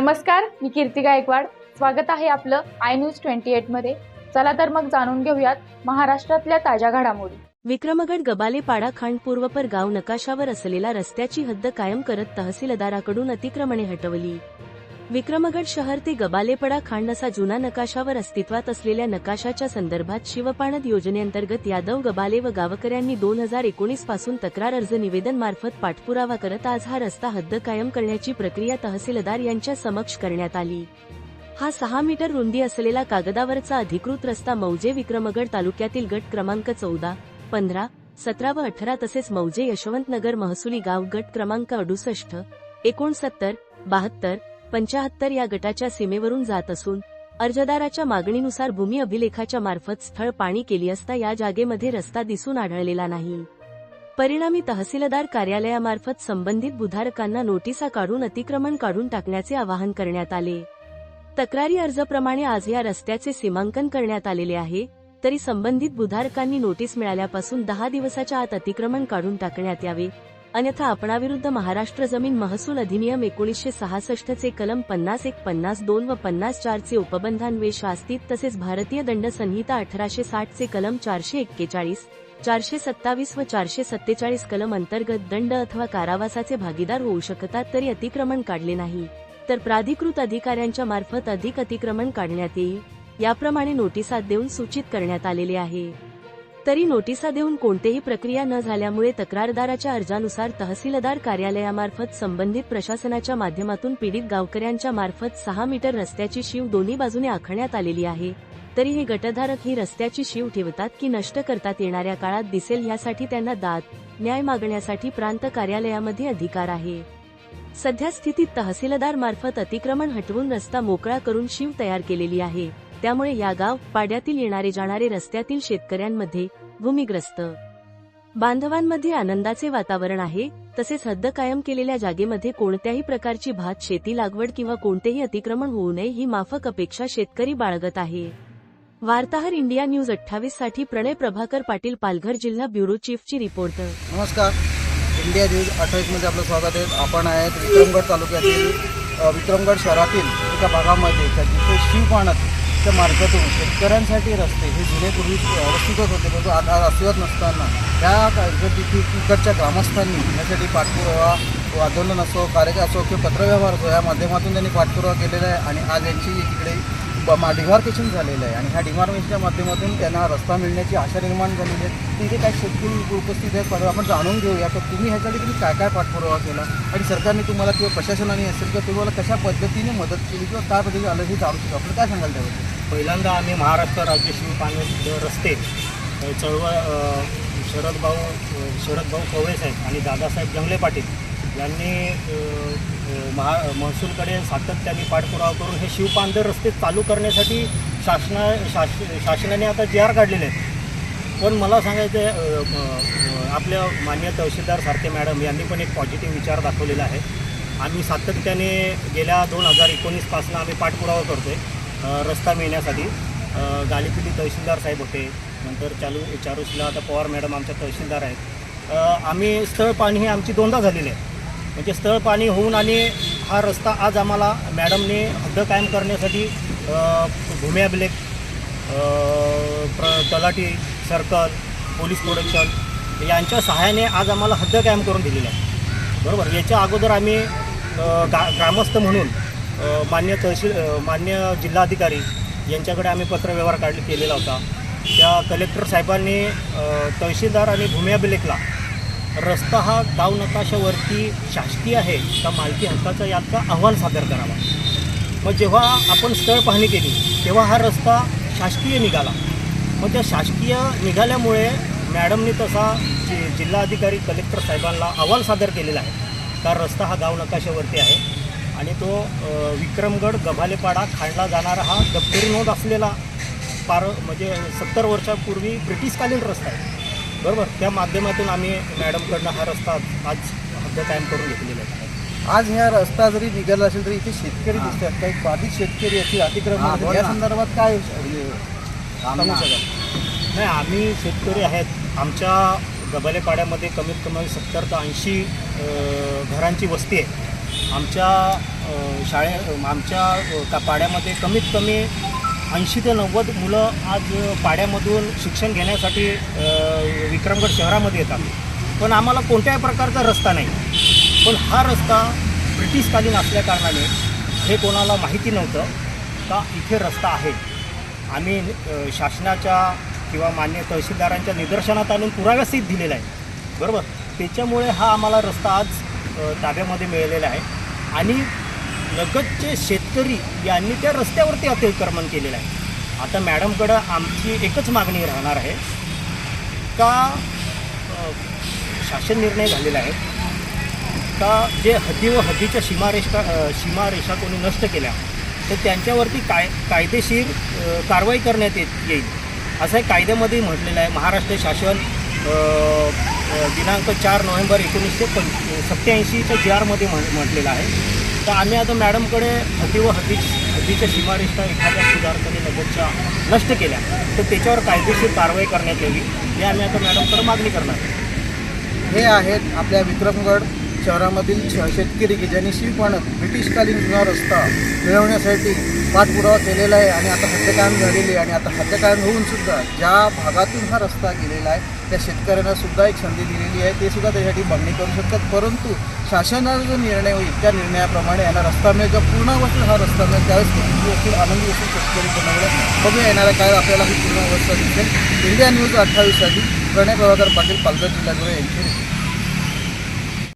नमस्कार मी कीर्ती गायकवाड. स्वागत आहे आपलं आय न्यूज ट्वेंटी मध्ये. चला तर मग जाणून घेऊयात महाराष्ट्रातल्या ताज्या घडामोडी. विक्रमगड गबालेपाडा खांड पूर्वपर गाव नकाशावर असलेला रस्त्याची हद्द कायम करत तहसीलदाराकडून अतिक्रमणे हटवली. विक्रमगड शहर ते गबालेपडा खांड असा जुना नकाशावर अस्तित्वात असलेल्या नकाशाच्या संदर्भात शिवपाणद योजनेअंतर्गत यादव गबाले व गावकऱ्यांनी दोन हजार एकोणीसपासून तक्रार अर्ज निवेदन मार्फत पाठपुरावा करत आज हा रस्ता हद्द कायम करण्याची प्रक्रिया तहसीलदार यांच्या समक्ष करण्यात आली. हा सहा मीटर रुंदी असलेला कागदावरचा अधिकृत रस्ता मौजे विक्रमगड तालुक्यातील गट क्रमांक चौदा पंधरा सतरा व अठरा तसेच मौजे यशवंतनगर महसुली गाव गट क्रमांक अडुसष्ट एकोणसत्तर बहात्तर पंचाहत्तर या गटाच्या सीमेवरून जात असून अर्जदाराच्या मागणीनुसार भूमी अभिलेखाच्या मार्फत स्थळ पाणी केली असता या जागेमध्ये रस्ता दिसून आढळलेला नाही. परिणामी तहसीलदार कार्यालयामार्फत संबंधित बुधारकांना नोटिसा काढून अतिक्रमण काढून टाकण्याचे आवाहन करण्यात आले. तक्रारी अर्जप्रमाणे आज या रस्त्याचे सीमांकन करण्यात आलेले आहे तरी संबंधित बुधारकांनी नोटीस मिळाल्यापासून दहा दिवसाच्या आत अतिक्रमण काढून टाकण्यात यावे अन्यथा आपणाविरुद्ध महाराष्ट्र जमीन महसूल अधिनियम एकोणीसशे सहासष्ट चे कलम पन्नास एक पन्नास दोन व पन्नास चार चे उपबंधान्वेष शास्तीत तसेच भारतीय दंड संहिता अठराशे साठ चे कलम चारशे एक्केचाळीस चारशे सत्तावीस व चारशे सत्तेचाळीस कलम अंतर्गत दंड अथवा कारावासाचे भागीदार होऊ शकतात तरी अतिक्रमण काढले नाही. तर प्राधिकृत अधिकाऱ्यांच्या मार्फत अधिक अतिक्रमण काढण्यात येईल. याप्रमाणे नोटिसात देऊन सूचित करण्यात आलेले आहे. तरी नोटिसा देऊन कोणतेही प्रक्रिया न झाल्यामुळे तक्रारदाराच्या अर्जानुसार तहसीलदार कार्यालयामार्फत संबंधित प्रशासनाच्या माध्यमातून पीडित गावकऱ्यांच्या मार्फत सहा मीटर रस्त्याची शीव दोन्ही बाजूने आखण्यात आलेली आहे. तरी हे गटधारक ही रस्त्याची शीव ठेवतात की नष्ट करतात येणाऱ्या काळात दिसेल यासाठी त्यांना दाद न्याय मागण्यासाठी प्रांत कार्यालयामध्ये अधिकार आहे. सध्या स्थितीत तहसीलदार मार्फत अतिक्रमण हटवून रस्ता मोकळा करून शीव तयार केलेली आहे. त्यामुळे या गाव पाड्यातील येणारे जाणारे रस्त्यातील शेतकऱ्यांमध्ये भूमिग्रस्त. बांधवांमध्ये आनंदाचे वातावरण आहे तसेच हद्द कायम केलेल्या जागेमध्ये कोणत्याही प्रकारची भात शेती लागवड किंवा कोणतेही अतिक्रमण होऊ नये ही माफक अपेक्षा शेतकरी बाळगत आहे. वार्ताहर इंडिया न्यूज अठ्ठावीससाठी प्रणय प्रभाकर पाटील पालघर जिल्हा ब्युरो चीफची रिपोर्ट. नमस्कार. इंडिया न्यूज अठ्ठावीसमध्ये आपलं स्वागत आहे. आपण आहेत विक्रमगड तालुक्यातील विक्रमगड शहरातील एका भागामध्ये त्या जिथे च्या मार्गातून शेतकऱ्यांसाठी रस्ते. हे जुनेपूर्वी अस्तित्वात होते परंतु आता अस्तित्वात नसताना. त्या तिकडच्या इकडच्या ग्रामस्थांनी यासाठी पाठपुरावा व आंदोलन असो कार्यक्रम असो किंवा पत्रव्यवहार असो या माध्यमातून त्यांनी पाठपुरावा केलेला आहे आणि आज यांची इकडे डिमार्केशन झालेलं आहे. आणि ह्या डिमार्केशनच्या माध्यमातून त्यांना रस्ता मिळण्याची आशा निर्माण झालेली आहे. तिथे काय शेतकरी उपस्थित आहेत. पण आपण जाणून घेऊया तर तुम्ही ह्यासाठी तुम्ही काय काय पाठपुरावा केला? आणि सरकारने तुम्हाला किंवा प्रशासनाने असेल किंवा तुम्हाला कशा पद्धतीने मदत केली किंवा काय पद्धतीने आलं हे जाणू शकतो आपण काय सांगाल त्याबद्दल? पहिल्यांदा आम्ही महाराष्ट्र राज्य शिवपाणी रस्ते चळवळ अ, शरदभाऊ अ, शरदभाऊ कवळे साहेब आणि दादासाहेब जंगले पाटील यांनी महा महसूलकडे सातत्याने पाठपुरावा करून हे शिवपांढर रस्ते चालू करण्यासाठी शासना शास शासनाने आता जे आर काढलेले आहेत. पण मला सांगायचं आहे आपल्या मान्य तहसीलदार सारखे मॅडम यांनी पण एक पॉझिटिव्ह विचार दाखवलेला आहे. आम्ही सातत्याने गेल्या दोन हजार एकोणीसपासून आम्ही पाठपुरावा करतो आहे रस्ता मिळण्यासाठी. गालीपिली तहसीलदार साहेब होते नंतर चालू चारुशिला आता पवार मॅडम आमच्या तहसीलदार आहेत. आम्ही स्थळ पाणी ही आमची दोनदा झालेली आहे. म्हणजे स्थळ पाणी होऊन आणि हा रस्ता आज आम्हाला मॅडमने हद्द कायम करण्यासाठी भूमी अभिलेख प्र तलाठी सर्कल पोलीस प्रोडक्शन यांच्या सहाय्याने आज आम्हाला हद्द कायम करून दिलेली आहे. बरोबर? याच्या अगोदर आम्ही गा ग्रामस्थ म्हणून मान्य तहसील मान्य जिल्हाधिकारी यांच्याकडे आम्ही पत्रव्यवहार काढ केलेला होता. त्या कलेक्टर साहेबांनी तहसीलदार आणि भूमी अभिलेखला रस्ता हा गाव नकाशावरती शासकीय आहे का मालकी हक्काचा याचा अहवाल सादर करावा. मग जेव्हा आपण स्थळ पाहणी केली तेव्हा हा रस्ता शासकीय निघाला. मग त्या शासकीय निघाल्यामुळे मॅडमने तसा जि जिल्हाधिकारी कलेक्टर साहेबांना अहवाल सादर केलेला आहे. का रस्ता हा गाव नकाशावरती आहे आणि तो विक्रमगड गभालेपाडा खांडला जाणारा हा दप्तरी नोंद असलेला पार म्हणजे सत्तर वर्षापूर्वी ब्रिटिशकालीन रस्ता आहे. बरोबर. त्या माध्यमातून आम्ही मॅडमकडनं हा रस्ता आज हद्द कायम करून घेतलेला आहे. आज ह्या रस्ता जरी निघाला असेल तरी इथे शेतकरी दिसतात. काही बाधित शेतकरी असतील अतिक्रमण या. संदर्भात काय सांगू शकाल? नाही आम्ही शेतकरी आहेत. आमच्या गबालेपाड्यामध्ये कमीत कमी सत्तर ते ऐंशी घरांची वस्ती आहे. आमच्या शाळे आमच्या का पाड्यामध्ये कमीत कमी ऐंशी ते नव्वद मुलं आज पाड्यामधून शिक्षण घेण्यासाठी विक्रमगड शहरामध्ये येतात. पण आम्हाला कोणत्याही प्रकारचा रस्ता नाही. पण हा रस्ता ब्रिटिशकालीन असल्याकारणाने हे कोणाला माहिती नव्हतं का इथे रस्ता आहे. आम्ही शासनाच्या किंवा मान्य तहसीलदारांच्या निदर्शनात आणून पुराव्यासहित दिलेला आहे. बरोबर? त्याच्यामुळे हा आम्हाला रस्ता आज ताब्यामध्ये मिळालेला आहे. आणि लगतचे शेतकरी यांनी त्या रस्त्यावरती अतिक्रमण केलेलं आहे. आता मॅडमकडं आमची एकच मागणी राहणार आहे. का शासन निर्णय झालेला आहे. का जे हद्दी व हद्दीच्या सीमारेषा सीमारेषा कोणी नष्ट केल्या तर त्यांच्यावरती काय कायदेशीर कारवाई करण्यात येत येईल. असं हे कायद्यामध्ये म्हटलेलं आहे. महाराष्ट्र शासन दिनांक चार नोव्हेंबर एकोणीसशे पं सत्त्याऐंशीच्या जी आरमध्ये म्हटलेलं आहे. तर आम्ही आता मॅडमकडे हद्दी व हती हद्दीच्या सीमारेषा एखाद्या सुधारकाने लगतच्या नष्ट केल्या. तर त्याच्यावर कायदेशीर कारवाई करण्यात यावी हे आम्ही आता मॅडमकडे मागणी करणार हे आहेत आपल्या विक्रमगड शहरामधील श- शेतकरी की ज्यांनी शिवपाणत ब्रिटिशकालीन जुना रस्ता मिळवण्यासाठी पाठपुरावा केलेला आहे आणि आता हद्दकायम झालेली आहे आणि आता हद्दकायम होऊन सुद्धा ज्या भागातून हा रस्ता गेलेला आहे त्या शेतकऱ्यांना सुद्धा एक संधी दिलेली आहे. ते सुद्धा त्यासाठी मागणी करू शकतात. परंतु शासनाचा जो निर्णय होईल त्या निर्णयाप्रमाणे यांना रस्ता मिळेल. जेव्हा पूर्णावस्थेत हा रस्ता मिळेल त्यावेळेस देखील आनंदी असून शेतकरी बनवलं बघूया येणाऱ्या काळ आपल्याला ही पूर्ण अवस्था दिसेल. इंडिया न्यूज अठ्ठावीससाठी प्रणय प्रभाकर पाटील पालघर जिल्हा धुळे यांची रिपोर्ट.